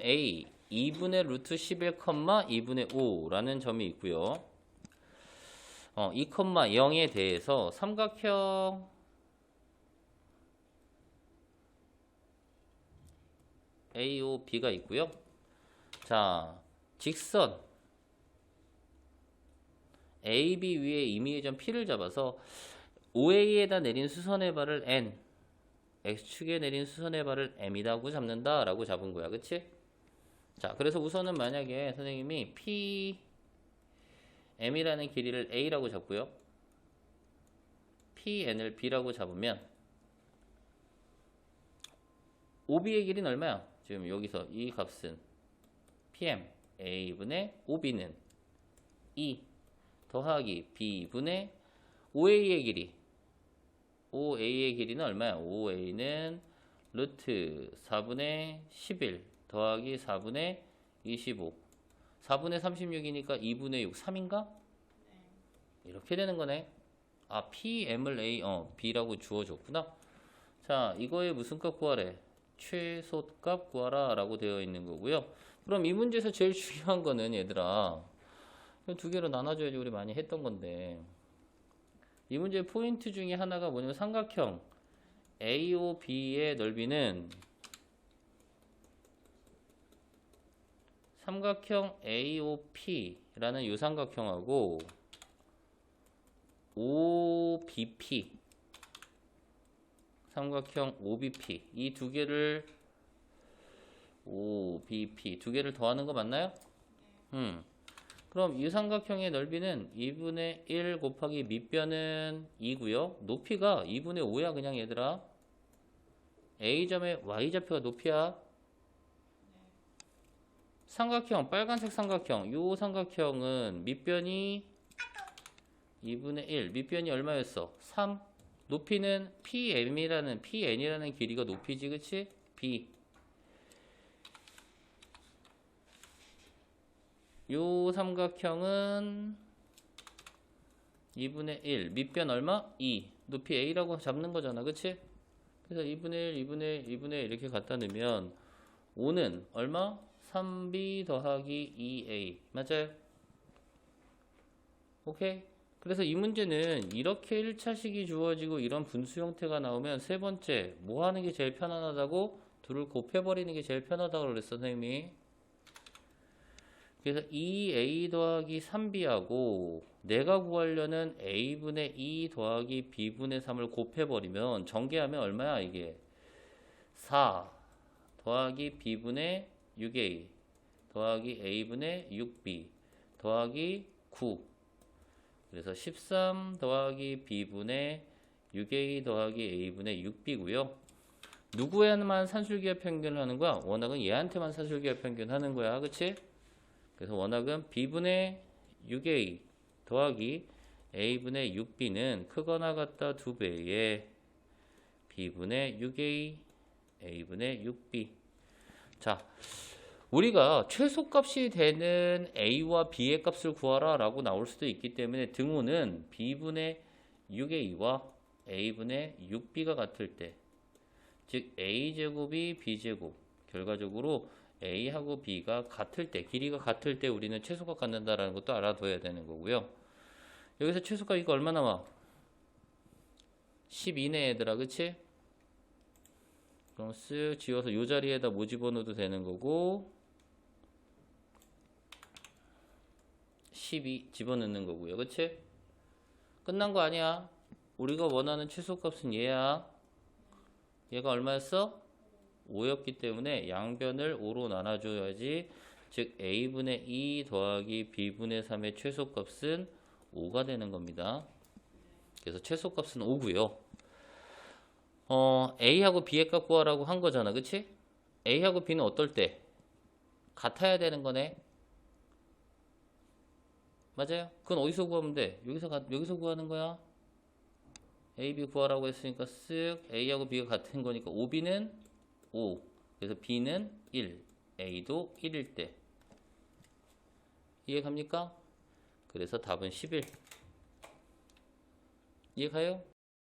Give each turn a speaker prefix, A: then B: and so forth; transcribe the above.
A: a 2분의 루트 11, 2분의 5라는 점이 있고요. 어, 2, 0에 대해서 삼각형 AOB가 있고요. 자, 직선 AB 위에 임의점 P를 잡아서 OA에다 내린 수선의 발을 N, X축에 내린 수선의 발을 M이라고 잡는다라고 잡은 거야. 그치? 자, 그래서 우선은 만약에 선생님이 P, M이라는 길이를 A라고 잡고요. PN을 B라고 잡으면 OB의 길이는 얼마야? 지금 여기서 이 값은 PM A분의 OB는 2 더하기 B분의 OA의 길이 OA의 길이는 얼마야? OA는 루트 4분의 11 더하기 4분의 25 4분의 36이니까 2분의 6 3인가? 이렇게 되는 거네. 아 PM을 A 어 B라고 주어줬구나. 자 이거의 무슨 값 구하래? 최소값 구하라 라고 되어 있는 거고요. 그럼 이 문제에서 제일 중요한 거는 얘들아 두 개로 나눠줘야지 우리 많이 했던 건데. 이 문제의 포인트 중에 하나가 뭐냐면 삼각형. AOB의 넓이는 삼각형 AOP라는 이 삼각형하고 OBP 삼각형 OBP 이 두 개를 OBP 두 개를 더하는 거 맞나요? 음. 그럼 이 삼각형의 넓이는 2분의 1 곱하기 밑변은 2고요. 높이가 2분의 5야 그냥 얘들아. A점의 Y좌표가 높이야. 삼각형 빨간색 삼각형 요 삼각형은 밑변이 2분의 1 밑변이 얼마였어? 3 높이는 PM이라는 PN이라는 길이가 높이지 그치? B 요 삼각형은 2분의 1 밑변 얼마? 2 높이 A라고 잡는 거잖아 그치? 그래서 2분의 1 2분의 1 2분의 1 이렇게 갖다 넣으면 5는 얼마? 3B 더하기 2A 맞아요? 오케이? 그래서 이 문제는 이렇게 1차식이 주어지고 이런 분수 형태가 나오면 세 번째 뭐 하는 게 제일 편안하다고? 둘을 곱해버리는 게 제일 편하다고 그랬어 선생님이 그래서 2a 더하기 3b하고 내가 구하려는 a분의 2 더하기 b분의 3을 곱해버리면 전개하면 얼마야 이게 4 더하기 b분의 6a 더하기 a분의 6b 더하기 9 그래서 13 더하기 b분의 6a 더하기 a분의 6b고요 누구에만 산술기하 평균을 하는 거야? 워낙은 얘한테만 산술기하 평균 하는 거야 그치? 그래서 원학은 b분의 6a 더하기 a분의 6b는 크거나 같다 2배의 b분의 6a a분의 6b 자 우리가 최소값이 되는 a와 b의 값을 구하라 라고 나올 수도 있기 때문에 등호는 b분의 6a와 a분의 6b가 같을 때 즉 a제곱이 b제곱 결과적으로 A하고 B가 같을 때, 길이가 같을 때 우리는 최소값 갖는다라는 것도 알아둬야 되는 거고요. 여기서 최소값 이거 얼마 나 와? 12네 얘들아, 그치? 그럼 쓱 지워서 이 자리에다 뭐 집어넣어도 되는 거고 12 집어넣는 거고요. 그치? 끝난 거 아니야. 우리가 원하는 최소값은 얘야. 얘가 얼마였어? 5였기 때문에 양변을 5로 나눠줘야지 즉 a분의 2 더하기 b분의 3의 최소값은 5가 되는 겁니다. 그래서 최소값은 5고요. 어, a하고 b의 값 구하라고 한 거잖아. 그치? a하고 b는 어떨 때? 같아야 되는 거네. 맞아요? 그건 어디서 구하면 돼? 여기서, 가, 여기서 구하는 거야. a, b 구하라고 했으니까 쓱 a하고 b가 같은 거니까 5b는 5. 그래서 B는 1, A도 1일 때. 이해 갑니까? 그래서 답은 11. 이해 가요?